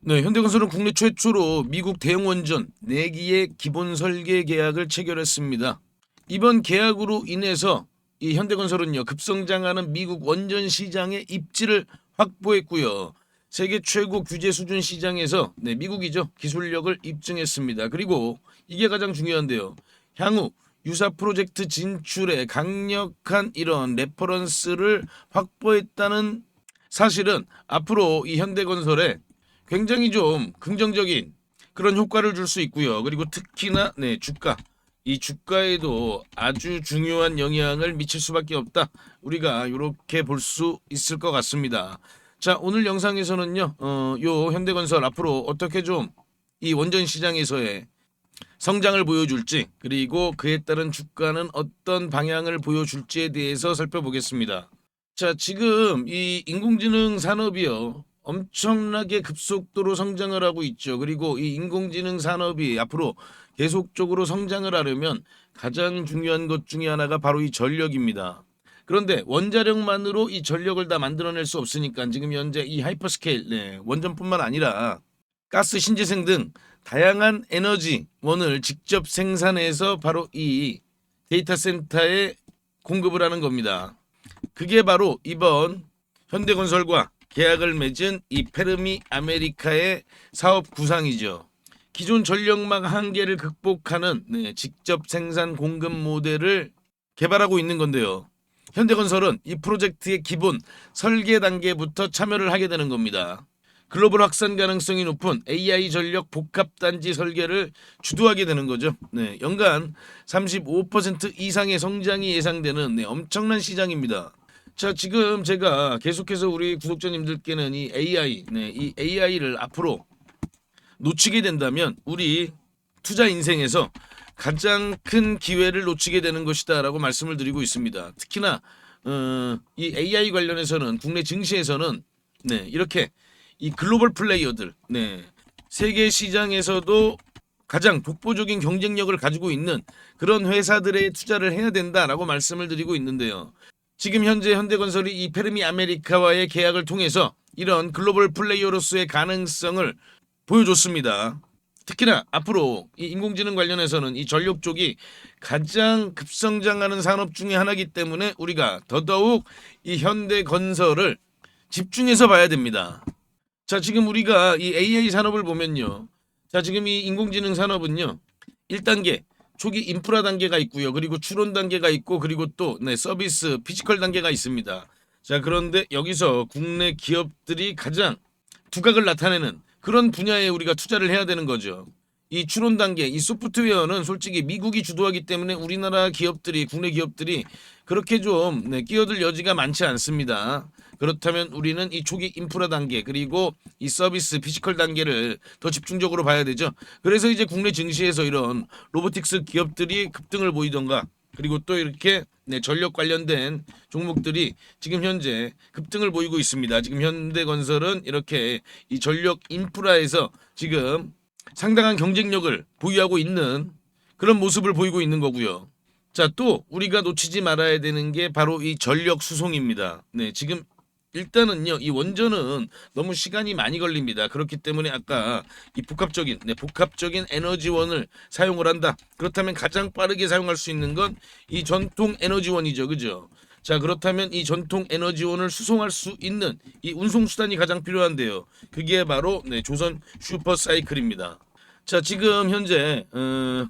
네, 현대건설은 국내 최초로 미국 대형 원전 4기의 기본 설계 계약을 체결했습니다. 이번 계약으로 인해서 이 현대건설은요 급성장하는 미국 원전 시장의 입지를 확보했고요. 세계 최고 규제 수준 시장에서 네, 미국이죠 기술력을 입증했습니다. 그리고 이게 가장 중요한데요. 향후 유사 프로젝트 진출에 강력한 이런 레퍼런스를 확보했다는 사실은 앞으로 이 현대건설에 굉장히 좀 긍정적인 그런 효과를 줄 수 있고요. 그리고 특히나 네 주가 이 주가에도 아주 중요한 영향을 미칠 수밖에 없다. 우리가 이렇게 볼 수 있을 것 같습니다. 자 오늘 영상에서는요, 어 요 현대건설 앞으로 어떻게 좀 이 원전 시장에서의 성장을 보여줄지 그리고 그에 따른 주가는 어떤 방향을 보여줄지에 대해서 살펴보겠습니다. 자 지금 이 인공지능 산업이요 엄청나게 급속도로 성장을 하고 있죠. 그리고 이 인공지능 산업이 앞으로 계속적으로 성장을 하려면 가장 중요한 것 중에 하나가 바로 이 전력입니다. 그런데 원자력만으로 이 전력을 다 만들어낼 수 없으니까 지금 현재 이 하이퍼스케일 네, 원전뿐만 아니라 가스 신재생 등 다양한 에너지원을 직접 생산해서 바로 이 데이터 센터에 공급을 하는 겁니다. 그게 바로 이번 현대건설과 계약을 맺은 이 페르미 아메리카의 사업 구상이죠. 기존 전력망 한계를 극복하는 네, 직접 생산 공급 모델을 개발하고 있는 건데요. 현대건설은 이 프로젝트의 기본 설계 단계부터 참여를 하게 되는 겁니다. 글로벌 확산 가능성이 높은 AI 전력 복합 단지 설계를 주도하게 되는 거죠. 네, 연간 35% 이상의 성장이 예상되는 네, 엄청난 시장입니다. 자, 지금 제가 계속해서 우리 구독자님들께는 이 AI, 네, 이 AI를 앞으로 놓치게 된다면 우리 투자 인생에서 가장 큰 기회를 놓치게 되는 것이다라고 말씀을 드리고 있습니다. 특히나 어, 이 AI 관련해서는 국내 증시에서는 네, 이렇게 이 글로벌 플레이어들, 네, 세계 시장에서도 가장 독보적인 경쟁력을 가지고 있는 그런 회사들에 투자를 해야 된다라고 말씀을 드리고 있는데요. 지금 현재 현대건설이 이 페르미 아메리카와의 계약을 통해서 이런 글로벌 플레이어로서의 가능성을 보여줬습니다. 특히나 앞으로 이 인공지능 관련해서는 이 전력 쪽이 가장 급성장하는 산업 중에 하나이기 때문에 우리가 더더욱 이 현대건설을 집중해서 봐야 됩니다. 자, 지금 우리가 이 AI 산업을 보면요. 자, 지금 이 인공지능 산업은요. 1단계 초기 인프라 단계가 있고요. 그리고 추론 단계가 있고 그리고 또 네, 서비스 피지컬 단계가 있습니다. 자, 그런데 여기서 국내 기업들이 가장 두각을 나타내는 그런 분야에 우리가 투자를 해야 되는 거죠. 이 추론 단계, 이 소프트웨어는 솔직히 미국이 주도하기 때문에 우리나라 기업들이 국내 기업들이 그렇게 좀 네, 끼어들 여지가 많지 않습니다. 그렇다면 우리는 이 초기 인프라 단계 그리고 이 서비스 피지컬 단계를 더 집중적으로 봐야 되죠. 그래서 이제 국내 증시에서 이런 로보틱스 기업들이 급등을 보이던가 그리고 또 이렇게 네, 전력 관련된 종목들이 지금 현재 급등을 보이고 있습니다. 지금 현대건설은 이렇게 이 전력 인프라에서 지금 상당한 경쟁력을 보유하고 있는 그런 모습을 보이고 있는 거고요. 자, 또 우리가 놓치지 말아야 되는 게 바로 이 전력 수송입니다. 네, 지금 일단은요, 이 원전은 너무 시간이 많이 걸립니다. 그렇기 때문에 아까 이 복합적인, 네, 복합적인 에너지원을 사용을 한다. 그렇다면 가장 빠르게 사용할 수 있는 건 이 전통 에너지원이죠. 그죠? 자, 그렇다면 이 전통 에너지원을 수송할 수 있는 이 운송 수단이 가장 필요한데요. 그게 바로 네, 조선 슈퍼 사이클입니다. 자, 지금 현재 어,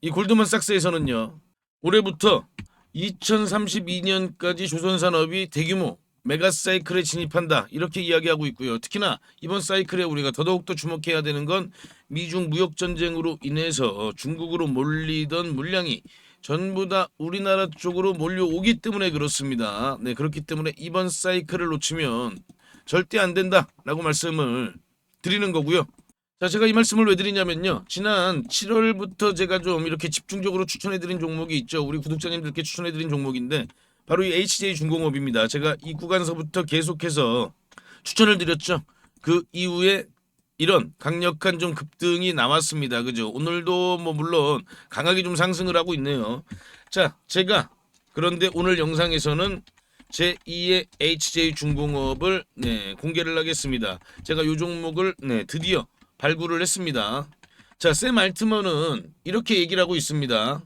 이 골드만삭스에서는요. 올해부터 2032년까지 조선 산업이 대규모 메가 사이클에 진입한다 이렇게 이야기하고 있고요. 특히나 이번 사이클에 우리가 더더욱더 주목해야 되는 건 미중 무역 전쟁으로 인해서 중국으로 몰리던 물량이 전부 다 우리나라 쪽으로 몰려오기 때문에 그렇습니다. 네, 그렇기 때문에 이번 사이클을 놓치면 절대 안 된다라고 말씀을 드리는 거고요. 자, 제가 이 말씀을 왜 드리냐면요. 지난 7월부터 제가 좀 이렇게 집중적으로 추천해드린 종목이 있죠. 우리 구독자님들께 추천해드린 종목인데 바로 이 HJ 중공업입니다. 제가 이 구간서부터 계속해서 추천을 드렸죠. 그 이후에 이런 강력한 좀 급등이 나왔습니다. 그죠? 오늘도 뭐 물론 강하게 좀 상승을 하고 있네요. 자, 제가 그런데 오늘 영상에서는 제2의 HJ 중공업을 네, 공개를 하겠습니다. 제가 이 종목을 네, 드디어 발굴을 했습니다. 자, 샘 알트먼은 이렇게 얘기를 하고 있습니다.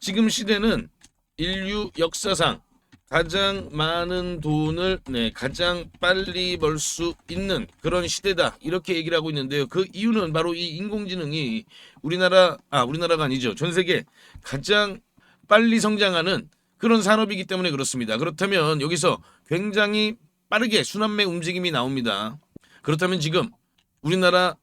지금 시대는 인류 역사상 가장 많은 돈을 네, 가장 빨리 벌 수 있는 그런 시대다. 이렇게 얘기를 하고 있는데요. 그 이유는 바로 이 인공지능이 우리나라 아, 우리나라가 아니죠. 전 세계 가장 빨리 성장하는 그런 산업이기 때문에 그렇습니다. 그렇다면 여기서 굉장히 빠르게 순환매 움직임이 나옵니다. 그렇다면 지금 우리나라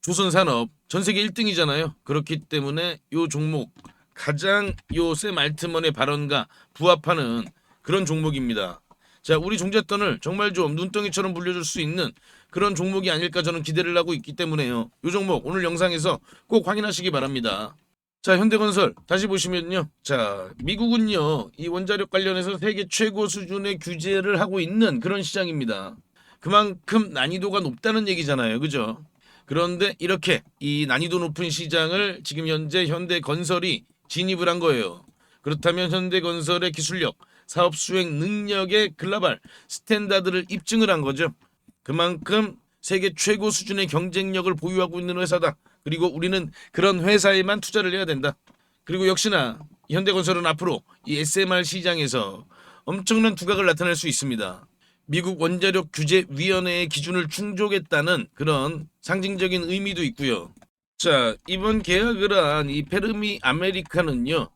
조선 산업 전 세계 1등이잖아요. 그렇기 때문에 요 종목 가장 요샘 알트먼의 발언과 부합하는 그런 종목입니다. 자, 우리 종잣돈을 정말 좀 눈덩이처럼 불려줄 수 있는 그런 종목이 아닐까 저는 기대를 하고 있기 때문에요. 요 종목 오늘 영상에서 꼭 확인하시기 바랍니다. 자, 현대건설 다시 보시면요. 자, 미국은요. 이 원자력 관련해서 세계 최고 수준의 규제를 하고 있는 그런 시장입니다. 그만큼 난이도가 높다는 얘기잖아요. 그죠? 그런데 이렇게 이 난이도 높은 시장을 지금 현재 현대건설이 진입을 한 거예요. 그렇다면 현대건설의 기술력, 사업 수행 능력의 글로벌 스탠다드를 입증을 한 거죠. 그만큼 세계 최고 수준의 경쟁력을 보유하고 있는 회사다. 그리고 우리는 그런 회사에만 투자를 해야 된다. 그리고 역시나 현대건설은 앞으로 이 SMR 시장에서 엄청난 두각을 나타낼 수 있습니다. 미국 원자력 규제 위원회의 기준을 충족했다는 그런 상징적인 의미도 있고요. 자, 이번 계약을 한 이 페르미 아메리카는요.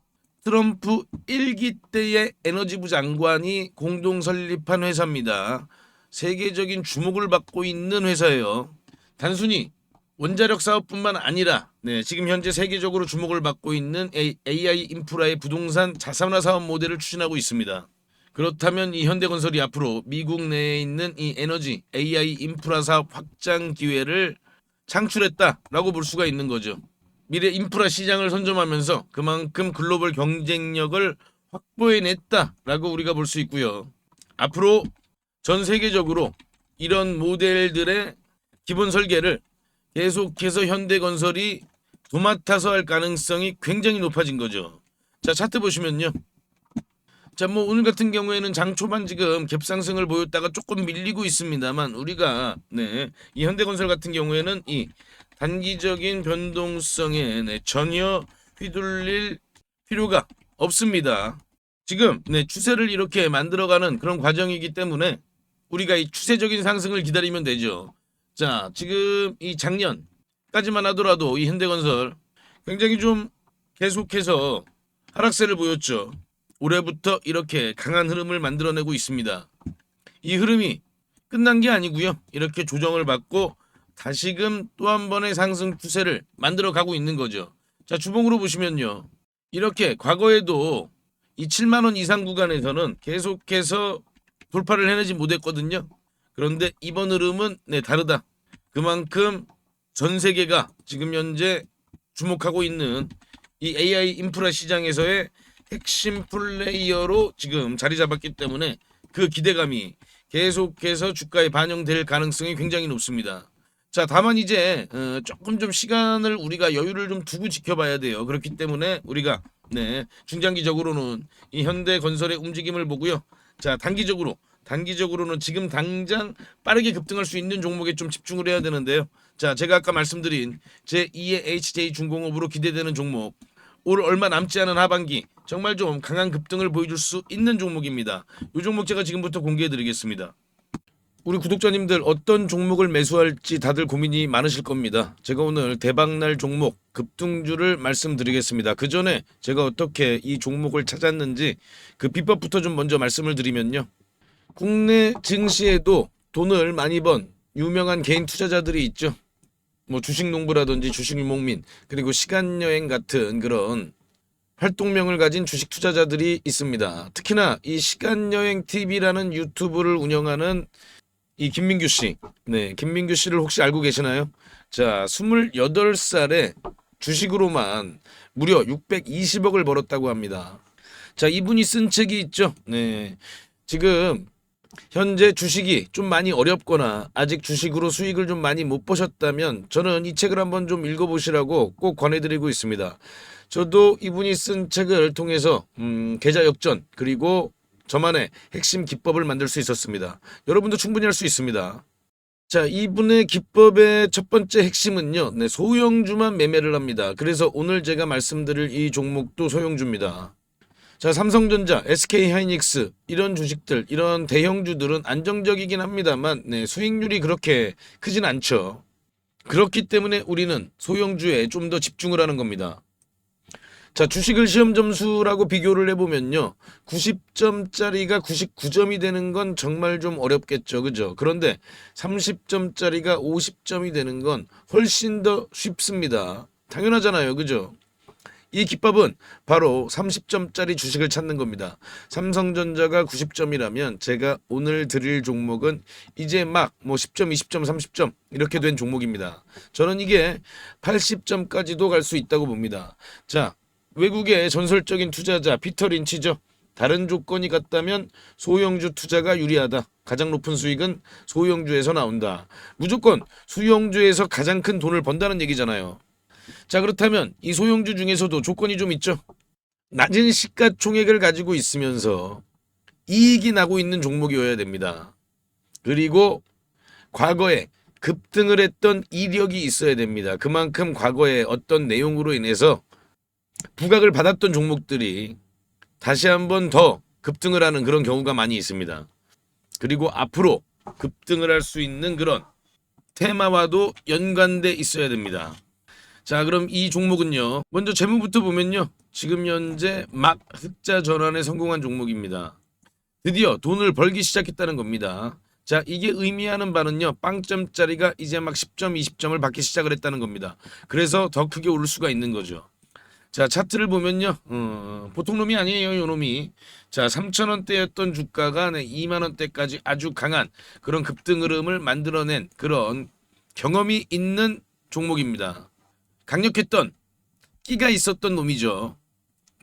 트럼프 1기 때의 에너지부 장관이 공동 설립한 회사입니다. 세계적인 주목을 받고 있는 회사예요. 단순히 원자력 사업뿐만 아니라 네, 지금 현재 세계적으로 주목을 받고 있는 AI 인프라의 부동산 자산화 사업 모델을 추진하고 있습니다. 그렇다면 이 현대건설이 앞으로 미국 내에 있는 이 에너지 AI 인프라 사업 확장 기회를 창출했다라고 볼 수가 있는 거죠. 미래 인프라 시장을 선점하면서 그만큼 글로벌 경쟁력을 확보해냈다라고 우리가 볼 수 있고요. 앞으로 전 세계적으로 이런 모델들의 기본 설계를 계속해서 현대건설이 도맡아서 할 가능성이 굉장히 높아진 거죠. 자 차트 보시면요. 자, 뭐 오늘 같은 경우에는 장 초반 지금 갭상승을 보였다가 조금 밀리고 있습니다만 우리가 네, 이 현대건설 같은 경우에는 이 단기적인 변동성에 네, 전혀 휘둘릴 필요가 없습니다. 지금 네, 추세를 이렇게 만들어가는 그런 과정이기 때문에 우리가 이 추세적인 상승을 기다리면 되죠. 자, 지금 이 작년까지만 하더라도 이 현대건설 굉장히 좀 계속해서 하락세를 보였죠. 올해부터 이렇게 강한 흐름을 만들어내고 있습니다. 이 흐름이 끝난 게 아니고요. 이렇게 조정을 받고 다시금 또 한 번의 상승 추세를 만들어 가고 있는 거죠. 자, 주봉으로 보시면요. 이렇게 과거에도 이 7만 원 이상 구간에서는 계속해서 돌파를 해내지 못했거든요. 그런데 이번 흐름은 네, 다르다. 그만큼 전 세계가 지금 현재 주목하고 있는 이 AI 인프라 시장에서의 핵심 플레이어로 지금 자리 잡았기 때문에 그 기대감이 계속해서 주가에 반영될 가능성이 굉장히 높습니다. 자, 다만 이제 어, 조금 좀 시간을 우리가 여유를 좀 두고 지켜봐야 돼요. 그렇기 때문에 우리가 네, 중장기적으로는 이 현대 건설의 움직임을 보고요. 자, 단기적으로 단기적으로는 지금 당장 빠르게 급등할 수 있는 종목에 좀 집중을 해야 되는데요. 자, 제가 아까 말씀드린 제 2의 HJ 중공업으로 기대되는 종목 올 얼마 남지 않은 하반기 정말 좀 강한 급등을 보여줄 수 있는 종목입니다. 이 종목 제가 지금부터 공개해 드리겠습니다. 우리 구독자님들 어떤 종목을 매수할지 다들 고민이 많으실 겁니다. 제가 오늘 대박날 종목 급등주를 말씀드리겠습니다. 그 전에 제가 어떻게 이 종목을 찾았는지 그 비법부터 좀 먼저 말씀을 드리면요. 국내 증시에도 돈을 많이 번 유명한 개인 투자자들이 있죠. 뭐 주식 농부라든지 주식 유목민 그리고 시간 여행 같은 그런 활동명을 가진 주식 투자자들이 있습니다. 특히나 이 시간 여행 TV라는 유튜브를 운영하는 이 김민규 씨. 네, 김민규 씨를 혹시 알고 계시나요? 자, 28살에 주식으로만 무려 620억을 벌었다고 합니다. 자, 이분이 쓴 책이 있죠. 네. 지금 현재 주식이 좀 많이 어렵거나 아직 주식으로 수익을 좀 많이 못 보셨다면 저는 이 책을 한번 좀 읽어보시라고 꼭 권해드리고 있습니다. 저도 이분이 쓴 책을 통해서 음, 계좌 역전 그리고 저만의 핵심 기법을 만들 수 있었습니다. 여러분도 충분히 할 수 있습니다. 자, 이분의 기법의 첫 번째 핵심은요. 네, 소형주만 매매를 합니다. 그래서 오늘 제가 말씀드릴 이 종목도 소형주입니다. 자, 삼성전자, SK 하이닉스 이런 주식들, 이런 대형주들은 안정적이긴 합니다만 네, 수익률이 그렇게 크진 않죠. 그렇기 때문에 우리는 소형주에 좀 더 집중을 하는 겁니다. 자, 주식을 시험 점수라고 비교를 해보면요. 90점짜리가 99점이 되는 건 정말 좀 어렵겠죠. 그죠? 그런데 30점짜리가 50점이 되는 건 훨씬 더 쉽습니다. 당연하잖아요. 그죠? 이 기법은 바로 30점짜리 주식을 찾는 겁니다. 삼성전자가 90점이라면 제가 오늘 드릴 종목은 이제 막 뭐 10점, 20점, 30점 이렇게 된 종목입니다. 저는 이게 80점까지도 갈 수 있다고 봅니다. 자, 외국의 전설적인 투자자 피터 린치죠. 다른 조건이 같다면 소형주 투자가 유리하다. 가장 높은 수익은 소형주에서 나온다. 무조건 소형주에서 가장 큰 돈을 번다는 얘기잖아요. 자 그렇다면 이 소형주 중에서도 조건이 좀 있죠. 낮은 시가총액을 가지고 있으면서 이익이 나고 있는 종목이어야 됩니다. 그리고 과거에 급등을 했던 이력이 있어야 됩니다. 그만큼 과거에 어떤 내용으로 인해서 부각을 받았던 종목들이 다시 한번 더 급등을 하는 그런 경우가 많이 있습니다. 그리고 앞으로 급등을 할 수 있는 그런 테마와도 연관돼 있어야 됩니다. 자, 그럼 이 종목은요. 먼저 재무부터 보면요. 지금 현재 막 흑자 전환에 성공한 종목입니다. 드디어 돈을 벌기 시작했다는 겁니다. 자, 이게 의미하는 바는요. 빵점짜리가 이제 막 10점, 20점을 받기 시작을 했다는 겁니다. 그래서 더 크게 오를 수가 있는 거죠. 자, 차트를 보면요. 어, 보통 놈이 아니에요, 요 놈이. 자, 3,000원대였던 주가가 네, 2만 원대까지 아주 강한 그런 급등 흐름을 만들어낸 그런 경험이 있는 종목입니다. 강력했던 끼가 있었던 놈이죠.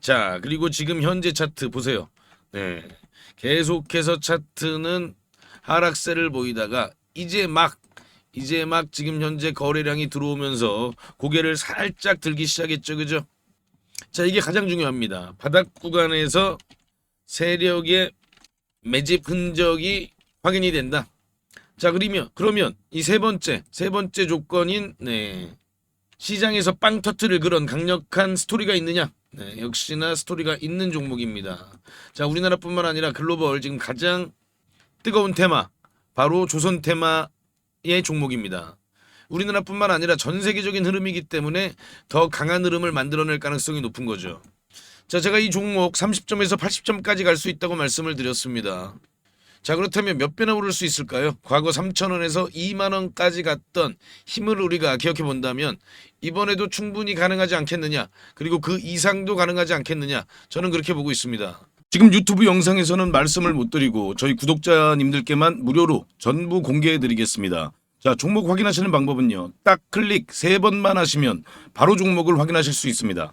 자, 그리고 지금 현재 차트 보세요. 네. 계속해서 차트는 하락세를 보이다가 이제 막 이제 막 지금 현재 거래량이 들어오면서 고개를 살짝 들기 시작했죠. 그죠? 자, 이게 가장 중요합니다. 바닥 구간에서 세력의 매집 흔적이 확인이 된다. 자, 그러면 그러면 이 세 번째 세 번째 조건인 네. 시장에서 빵 터트릴 그런 강력한 스토리가 있느냐? 네, 역시나 스토리가 있는 종목입니다. 자, 우리나라뿐만 아니라 글로벌 지금 가장 뜨거운 테마 바로 조선 테마의 종목입니다. 우리나라뿐만 아니라 전 세계적인 흐름이기 때문에 더 강한 흐름을 만들어낼 가능성이 높은 거죠. 자, 제가 이 종목 30점에서 80점까지 갈 수 있다고 말씀을 드렸습니다. 자, 그렇다면 몇 배나 오를 수 있을까요? 과거 3,000원에서 2만 원까지 갔던 힘을 우리가 기억해 본다면 이번에도 충분히 가능하지 않겠느냐? 그리고 그 이상도 가능하지 않겠느냐? 저는 그렇게 보고 있습니다. 지금 유튜브 영상에서는 말씀을 못 드리고 저희 구독자님들께만 무료로 전부 공개해 드리겠습니다. 자, 종목 확인하시는 방법은요. 딱 클릭 세 번만 하시면 바로 종목을 확인하실 수 있습니다.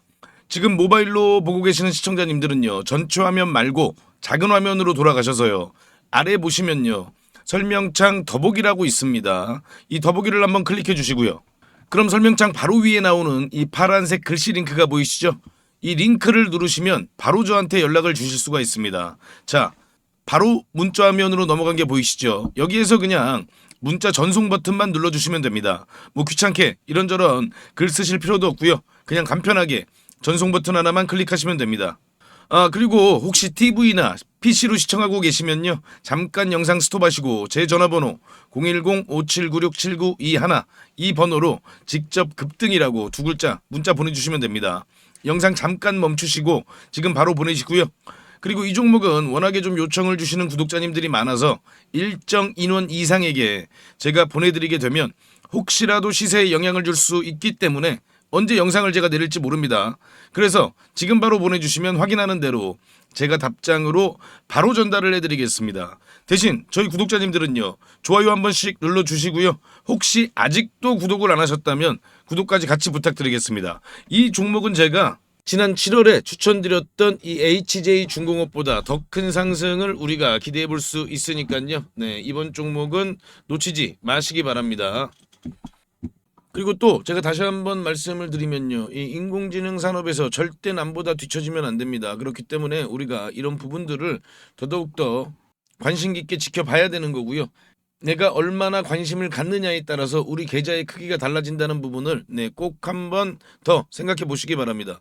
지금 모바일로 보고 계시는 시청자님들은요. 전체 화면 말고 작은 화면으로 돌아가셔서요. 아래 보시면요. 설명창 더보기라고 있습니다. 이 더보기를 한번 클릭해 주시고요. 그럼 설명창 바로 위에 나오는 이 파란색 글씨 링크가 보이시죠? 이 링크를 누르시면 바로 저한테 연락을 주실 수가 있습니다. 자, 바로 문자 화면으로 넘어간 게 보이시죠? 여기에서 그냥 문자 전송 버튼만 눌러주시면 됩니다. 뭐 귀찮게 이런저런 글 쓰실 필요도 없고요. 그냥 간편하게 전송 버튼 하나만 클릭하시면 됩니다. 아 그리고 혹시 TV나 PC로 시청하고 계시면요 잠깐 영상 스톱하시고 제 전화번호 010-5796-7921 이 번호로 직접 급등이라고 두 글자 문자 보내주시면 됩니다 영상 잠깐 멈추시고 지금 바로 보내시고요 그리고 이 종목은 워낙에 좀 요청을 주시는 구독자님들이 많아서 일정 인원 이상에게 제가 보내드리게 되면 혹시라도 시세에 영향을 줄 수 있기 때문에 언제 영상을 제가 내릴지 모릅니다. 그래서 지금 바로 보내주시면 확인하는 대로 제가 답장으로 바로 전달을 해드리겠습니다. 대신 저희 구독자님들은요 좋아요 한 번씩 눌러주시고요. 혹시 아직도 구독을 안 하셨다면 구독까지 같이 부탁드리겠습니다. 이 종목은 제가 지난 7월에 추천드렸던 이 HJ 중공업보다 더 큰 상승을 우리가 기대해 볼 수 있으니까요. 네, 이번 종목은 놓치지 마시기 바랍니다. 그리고 또 제가 다시 한번 말씀을 드리면요. 이 인공지능 산업에서 절대 남보다 뒤처지면 안 됩니다. 그렇기 때문에 우리가 이런 부분들을 더더욱더 관심 깊게 지켜봐야 되는 거고요. 내가 얼마나 관심을 갖느냐에 따라서 우리 계좌의 크기가 달라진다는 부분을 네, 꼭 한번 더 생각해 보시기 바랍니다.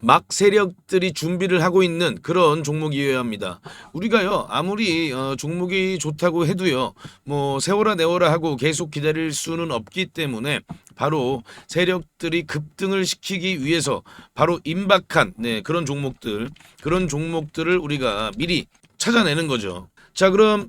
막 세력들이 준비를 하고 있는 그런 종목이어야 합니다. 우리가요 아무리 어, 종목이 좋다고 해도요 뭐 세워라 내워라 하고 계속 기다릴 수는 없기 때문에 바로 세력들이 급등을 시키기 위해서 바로 임박한 네, 그런 종목들 그런 종목들을 우리가 미리 찾아내는 거죠. 자 그럼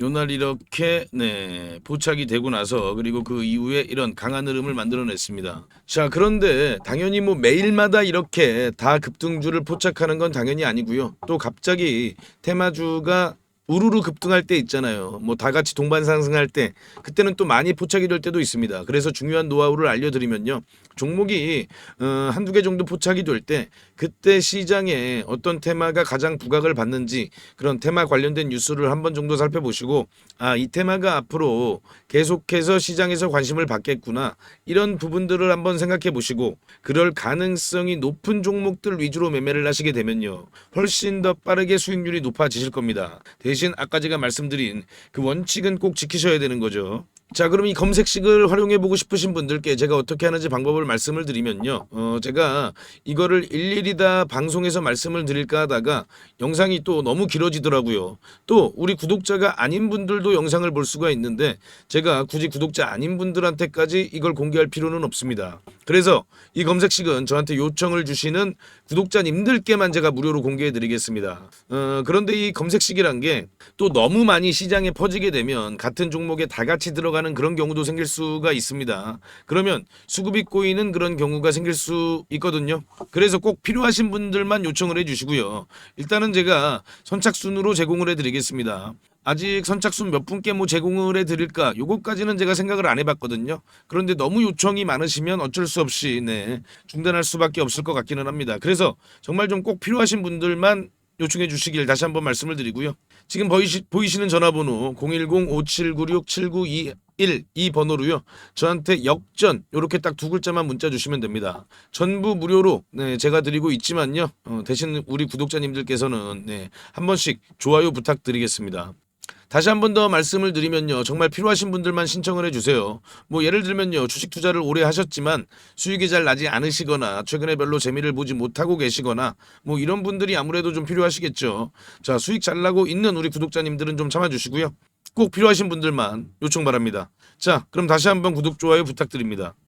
요날 이렇게 네, 포착이 되고 나서 그리고 그 이후에 이런 강한 흐름을 만들어냈습니다. 자, 그런데 당연히 뭐 매일마다 이렇게 다 급등주를 포착하는 건 당연히 아니고요. 또 갑자기 테마주가 우르르 급등할 때 있잖아요. 뭐 다 같이 동반 상승할 때 그때는 또 많이 포착이 될 때도 있습니다. 그래서 중요한 노하우를 알려드리면요. 종목이 어, 한두 개 정도 포착이 될 때 그때 시장에 어떤 테마가 가장 부각을 받는지 그런 테마 관련된 뉴스를 한 번 정도 살펴보시고 아 이 테마가 앞으로 계속해서 시장에서 관심을 받겠구나 이런 부분들을 한번 생각해 보시고 그럴 가능성이 높은 종목들 위주로 매매를 하시게 되면요 훨씬 더 빠르게 수익률이 높아지실 겁니다. 대신 아까 제가 말씀드린 그 원칙은 꼭 지키셔야 되는 거죠 자 그럼 이 검색식을 활용해 보고 싶으신 분들께 제가 어떻게 하는지 방법을 말씀을 드리면요. 어 제가 이거를 일일이 다 방송에서 말씀을 드릴까 하다가 영상이 또 너무 길어지더라고요. 또 우리 구독자가 아닌 분들도 영상을 볼 수가 있는데 제가 굳이 구독자 아닌 분들한테까지 이걸 공개할 필요는 없습니다. 그래서 이 검색식은 저한테 요청을 주시는 구독자님들께만 제가 무료로 공개해 드리겠습니다. 어 그런데 이 검색식이란 게 또 너무 많이 시장에 퍼지게 되면 같은 종목에 다 같이 들어가 내려가는 그런 경우도 생길 수가 있습니다. 그러면 수급이 꼬이는 그런 경우가 생길 수 있거든요. 그래서 꼭 필요하신 분들만 요청을 해주시고요. 일단은 제가 선착순으로 제공을 해드리겠습니다. 아직 선착순 몇 분께 뭐 제공을 해드릴까 요것까지는 제가 생각을 안 해봤거든요. 그런데 너무 요청이 많으시면 어쩔 수 없이 네 중단할 수밖에 없을 것 같기는 합니다. 그래서 정말 좀 꼭 필요하신 분들만 요청해 주시길 다시 한번 말씀을 드리고요. 지금 보이시, 보이시는 전화번호 010-5796-7921 이 번호로요. 저한테 역전 요렇게 딱 두 글자만 문자 주시면 됩니다. 전부 무료로 네, 제가 드리고 있지만요. 어, 대신 우리 구독자님들께서는 네, 한 번씩 좋아요 부탁드리겠습니다. 다시 한 번 더 말씀을 드리면요. 정말 필요하신 분들만 신청을 해주세요. 뭐 예를 들면요. 주식 투자를 오래 하셨지만 수익이 잘 나지 않으시거나 최근에 별로 재미를 보지 못하고 계시거나 뭐 이런 분들이 아무래도 좀 필요하시겠죠. 자 수익 잘 나고 있는 우리 구독자님들은 좀 참아주시고요. 꼭 필요하신 분들만 요청 바랍니다. 자 그럼 다시 한번 구독 좋아요 부탁드립니다.